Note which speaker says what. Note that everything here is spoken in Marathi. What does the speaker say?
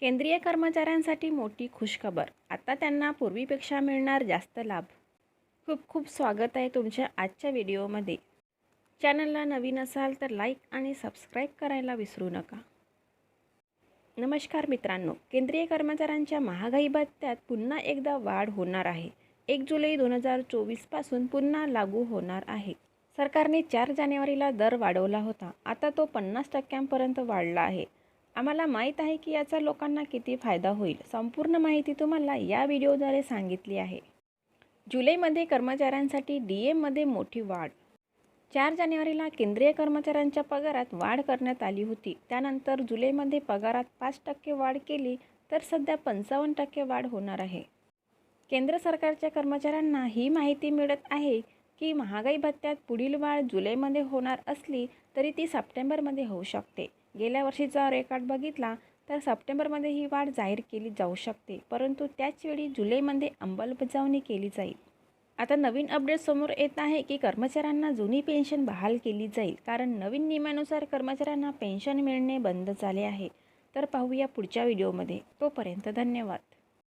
Speaker 1: केंद्रीय कर्मचाऱ्यांसाठी मोठी खुशखबर. आता त्यांना पूर्वीपेक्षा मिळणार जास्त लाभ. खूप खूप स्वागत आहे तुमच्या आजच्या व्हिडिओमध्ये. चॅनलला नवीन असाल तर लाईक आणि सबस्क्राईब करायला विसरू नका. नमस्कार मित्रांनो. केंद्रीय कर्मचाऱ्यांच्या महागाई भत्त्यात पुन्हा एकदा वाढ होणार आहे. एक जुलै दोन हजार चोवीसपासून पुन्हा लागू होणार आहे. सरकारने चार जानेवारीला दर वाढवला होता. आता तो पन्नास टक्क्यांपर्यंत वाढला आहे. आम्हाला माहीत आहे की याचा लोकांना किती फायदा होईल. संपूर्ण माहिती तुम्हाला या व्हिडिओद्वारे सांगितली आहे. जुलैमध्ये कर्मचाऱ्यांसाठी डी एममध्ये मोठी वाढ. चार जानेवारीला केंद्रीय कर्मचाऱ्यांच्या पगारात वाढ करण्यात आली होती. त्यानंतर जुलैमध्ये पगारात पाच टक्के वाढ केली तर सध्या पंचावन्न टक्के वाढ होणार आहे. केंद्र सरकारच्या कर्मचाऱ्यांना ही माहिती मिळत आहे की महागाई भत्त्यात पुढील वाढ जुलैमध्ये होणार असली तरी ती सप्टेंबरमध्ये होऊ शकते. गेल्या वर्षीचा रेकॉर्ड बघितला तर सप्टेंबरमध्ये ही वाढ जाहीर केली जाऊ शकते. परंतु त्याचवेळी जुलैमध्ये अंमलबजावणी केली जाईल. आता नवीन अपडेट समोर येत आहे की कर्मचाऱ्यांना जुनी पेन्शन बहाल केली जाईल. कारण नवीन नियमानुसार कर्मचाऱ्यांना पेन्शन मिळणे बंद झाले आहे. तर पाहूया पुढच्या व्हिडिओमध्ये तोपर्यंत धन्यवाद.